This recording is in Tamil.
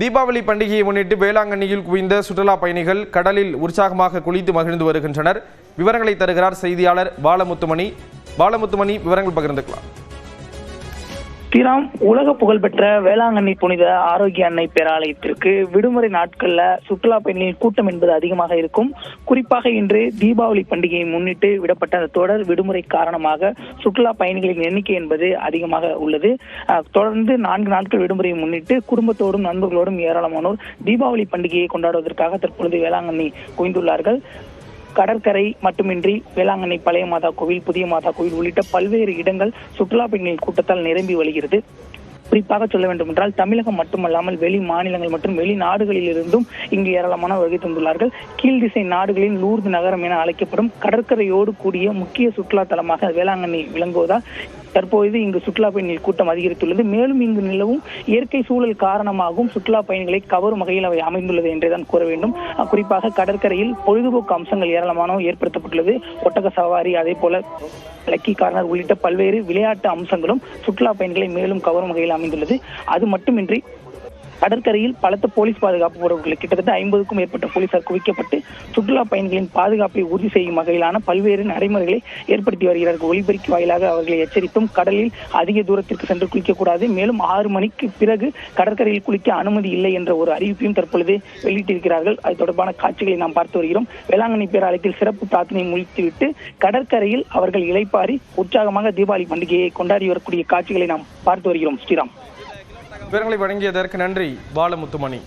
தீபாவளி பண்டிகையை முன்னிட்டு வேளாங்கண்ணியில் குவிந்த சுற்றுலா பயணிகள் கடலில் உற்சாகமாக குளித்து மகிழ்ந்து வருகின்றனர். விவரங்களை தருகிறார் செய்தியாளர் பாலமுத்துமணி. பாலமுத்துமணி விவரங்கள் பகிர்ந்துக்கலாம். ஸ்ரீராம் உலக புகழ்பெற்ற வேளாங்கண்ணி புனித ஆரோக்கிய அன்னை பேராலயத்திற்கு விடுமுறை நாட்கள்ல சுற்றுலா பயணிகளின் கூட்டம் என்பது அதிகமாக இருக்கும். குறிப்பாக இன்று தீபாவளி பண்டிகையை முன்னிட்டு விடப்பட்ட அந்த தொடர் விடுமுறை காரணமாக சுற்றுலா பயணிகளின் எண்ணிக்கை என்பது அதிகமாக உள்ளது. தொடர்ந்து நான்கு நாட்கள் விடுமுறையை முன்னிட்டு குடும்பத்தோடும் நண்பர்களோடும் ஏராளமானோர் தீபாவளி பண்டிகையை கொண்டாடுவதற்காக தற்பொழுது வேளாங்கண்ணி குவிந்துள்ளார்கள். கடற்கரை மட்டுமின்றி வேளாங்கண்ணி பழைய மாதா கோவில் புதிய மாதா கோவில் உள்ளிட்ட பல்வேறு இடங்கள் சுற்றுலா பயணிகள் கூட்டத்தால் நிரம்பி வருகிறது குறிப்பாக சொல்ல வேண்டும் என்றால் தமிழகம் மட்டுமல்லாமல் வெளி மாநிலங்கள் மற்றும் வெளிநாடுகளில் இருந்தும் இங்கு ஏராளமான வருகை தந்துள்ளார்கள். கீழ் திசை நாடுகளின் லூர்து நகரம் என அழைக்கப்படும் கடற்கரையோடு கூடிய முக்கிய சுற்றுலா தலமாக வேளாங்கண்ணி விளங்குவதால் தற்போது இங்கு சுற்றுலா பயணிகள் கூட்டம் அதிகரித்துள்ளது. மேலும் இங்கு நிலவும் இயற்கை சூழல் காரணமாகவும் சுற்றுலா பயணிகளை கவரும் வகையில் அவை அமைந்துள்ளது என்றுதான் கூற வேண்டும். குறிப்பாக கடற்கரையில் பொழுதுபோக்கு அம்சங்கள் ஏராளமான ஏற்படுத்தப்பட்டுள்ளது. ஒட்டக சவாரி அதே போல லக்கி கார்னர் உள்ளிட்ட பல்வேறு விளையாட்டு அம்சங்களும் சுற்றுலா பயணிகளை மேலும் கவரும் வகையில் அமைந்துள்ளது. அது மட்டுமின்றி கடற்கரையில் பலத்த போலீஸ் பாதுகாப்பு உறவுகள் கிட்டத்தட்ட ஐம்பதுக்கும் மேற்பட்ட போலீசார் குவிக்கப்பட்டு சுற்றுலா பயணிகளின் பாதுகாப்பை உறுதி செய்யும் வகையிலான பல்வேறு நடைமுறைகளை ஏற்படுத்தி வருகிறார்கள். ஒலிபெருக்கி வாயிலாக அவர்களை எச்சரித்தும் கடலில் அதிக தூரத்திற்கு சென்று குளிக்கக்கூடாது. மேலும் ஆறு மணிக்கு பிறகு கடற்கரையில் குளிக்க அனுமதி இல்லை என்ற ஒரு அறிவிப்பையும் தற்பொழுது வெளியிட்டிருக்கிறார்கள். அது தொடர்பான காட்சிகளை நாம் பார்த்து வருகிறோம். வேளாங்கண்ணி பேராலயத்தில் சிறப்பு பிரார்த்தனை முடித்துவிட்டு கடற்கரையில் அவர்கள் இலைப்பாரி உற்சாகமாக தீபாவளி பண்டிகையை கொண்டாடி வரக்கூடிய காட்சிகளை நாம் பார்த்து வருகிறோம். ஸ்ரீராம். விவரங்களை வழங்கியதற்கு நன்றி பாலமுத்துமணி.